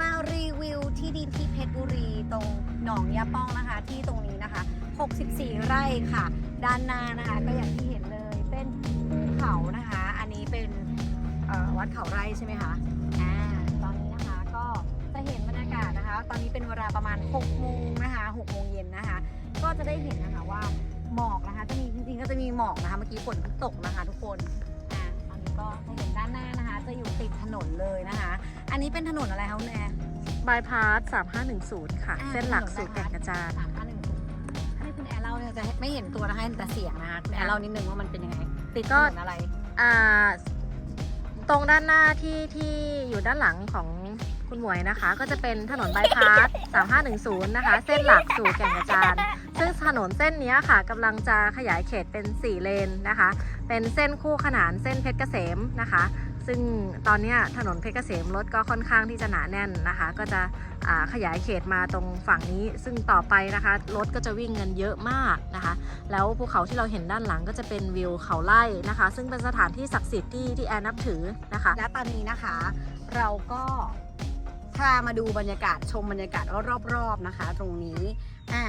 มารีวิวที่ดินที่เพชรบุรีตรงหนองยาป้องนะคะ ที่ตรงนี้นะคะ 64 ไร่ค่ะ ด้านหน้านะคะก็อย่างที่เห็นเลยเป็นภูเขานะคะ อันนี้เป็นวัดเขาไร่ใช่ไหมคะอ่าตอนนี้นะคะก็จะเห็นบรรยากาศนะคะ ตอนนี้เป็นเวลาประมาณ 6 โมงนะคะ 6 โมงเย็นนะคะ ก็จะได้เห็นนะคะว่าหมอกนะคะจะมีจริงๆก็จะมีหมอกนะคะ เมื่อกี้ฝนตกนะคะ ทุกคนอ่าตอนนี้ก็จะเห็นด้านหน้านะคะ จะอยู่ติดถนนเลยนะคะ อันนี้เป็นถนนอะไรคะคุณแม่ บายพาส3510 ค่ะ อ่า เส้นหลักถนนสู่แก่งกระจาน สามห้าหนึ่งให้คุณแอร์เล่าเนี่ยจะไม่เห็นตัวนะคะเห็นแต่เสียงนะคะคุณแอร์เล่านิดนึงว่ามันเป็นยังไง ติดถก็นนอะไร อ่า ตรงด้านหน้าที่ที่อยู่ด้านหลังของคุณหมวยนะคะ ก็จะเป็นถนนบายพาส3510 นะคะ เส้นหลักสู่แก่งกระจาน ซึ่งถนนเส้นเนี้ยค่ะกำลังจะขยายเขตเป็น 4 เลนนะคะ เป็นเส้นคู่ขนานเส้นเพชรเกษมนะคะ ซึ่งตอนนี้ถนนเพชรเกษมรถก็ค่อนข้างที่จะหนาแน่นนะคะ ก็จะขยายเขตมาตรงฝั่งนี้ ซึ่งต่อไปนะคะรถก็จะวิ่งกันเยอะมากนะคะ แล้วภูเขาที่เราเห็นด้านหลังก็จะเป็นวิวเขาไล่นะคะ ซึ่งเป็นสถานที่ศักดิ์สิทธิ์ที่ที่แอนนับถือนะคะ และตอนนี้นะคะ เราก็พามาดูบรรยากาศชมบรรยากาศรอบๆนะคะ ตรงนี้อ่า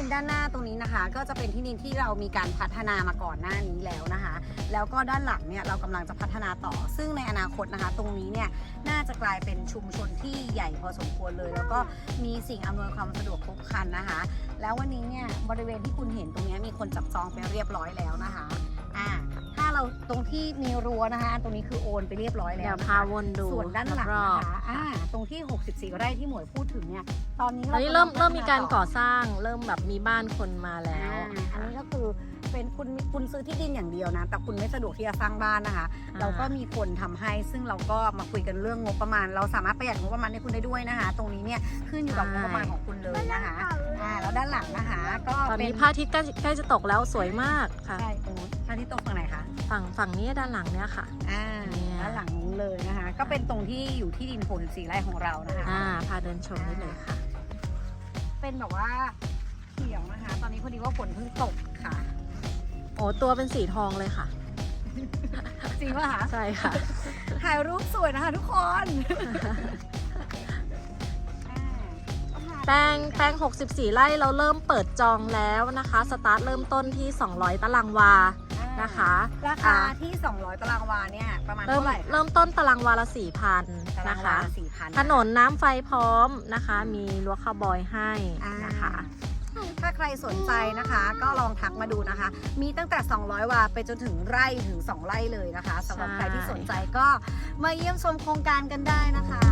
ดินด้านหน้าตรงนี้นะคะ ก็จะเป็นที่ดินที่เรามีการพัฒนามาก่อนหน้านี้แล้วนะคะ แล้วก็ด้านหลังเนี่ยเรากำลังจะพัฒนาต่อ ซึ่งในอนาคตนะคะ ตรงนี้เนี่ยน่าจะกลายเป็นชุมชนที่ใหญ่พอสมควรเลย แล้วก็มีสิ่งอำนวยความสะดวกครบครันนะคะ แล้ววันนี้เนี่ยบริเวณที่คุณเห็นตรงนี้มีคนจับจองไปเรียบร้อยแล้วนะคะอ่า เราตรงที่มีรั้วนะคะ ตรงนี้คือโอนไปเรียบร้อยแล้เดี๋ยววนะพาคะวนดูส่วนด้านหลังรอนะบคะอ่าตรงที่ 64 ไร่ที่หมวยพูดถึงเนี่ย ตอนนี้ๆตอนนี้กำลังเริ่มเริ่มมีการพัฒนก่อสร้าง เริ่มแบบมีบ้านคนมาอ่าแล้วอันนี้ก็คือเป็นคุณคุณซื้อที่ดินอย่างเดียวนะ แต่คุณไม่สะดวกที่จะสร้างบ้านนะคะเราก็มีคนทำให้ ซึ่งเราก็มาคุยกันเรื่องงบประมาณ เราสามารถประหยัดงบประมาณให้คุณได้ด้วยนะคะ ตรงนี้เนี่ยขึ้นอยู่กับงบประมาณของคุณเลยนะคะอ่าแล้วด้านหลังนะคะ ก็ตอนเป็นนี้พระอาทิตย์ใกล้ใกล้จะตกแล้วสวยมากค่ะ ใช่ต รงนู้นท่านที่ตรงฝั่งไหนคะฝั่งฝั่งนี้ด้านหลังเนี้ยค่ะ อ่าเนี่ยด้านหลังนู้นเลยนะคะ ก็เป็นตรงที่อยู่ที่ดิน64ไร่ของเรานะคะอ่าพาเดินชมได้เลยค่ะ เป็นแบบว่าเขียวนะคะ ตอนนี้พอดีว่าฝนเพิ่งตกค่ะ โอ้ตัวเป็นสีทองเลยค่ะ จริงป่ะคะใช่ค่ะ ถ่ายรูปสวยนะคะทุกคนอ่าแปลงแปลง64 ไร่เราเริ่มเปิดจองแล้วนะคะ สตาร์ทเริ่มต้นที่ 200 ตารางวา นะคะ ราคาอ่าที่ 200 ตารางวาเนี่ยประมาณเริ่มเท่าไหร่คะเริ่มต้นตารางวาละ4,000ตารางนะวาคะ สี่พันถนนน้ำไฟพร้อมนะคะ มีรั้วคาวบอยให้นะคะ ถ้าใครสนใจนะคะ ก็ลองทักมาดูนะคะ มีตั้งแต่ 200 วาไปจนถึงไร่ถึง 2 ไร่เลยนะคะสำหรับใช่ ใครที่สนใจก็มาเยี่ยมชมโครงการกันได้นะคะ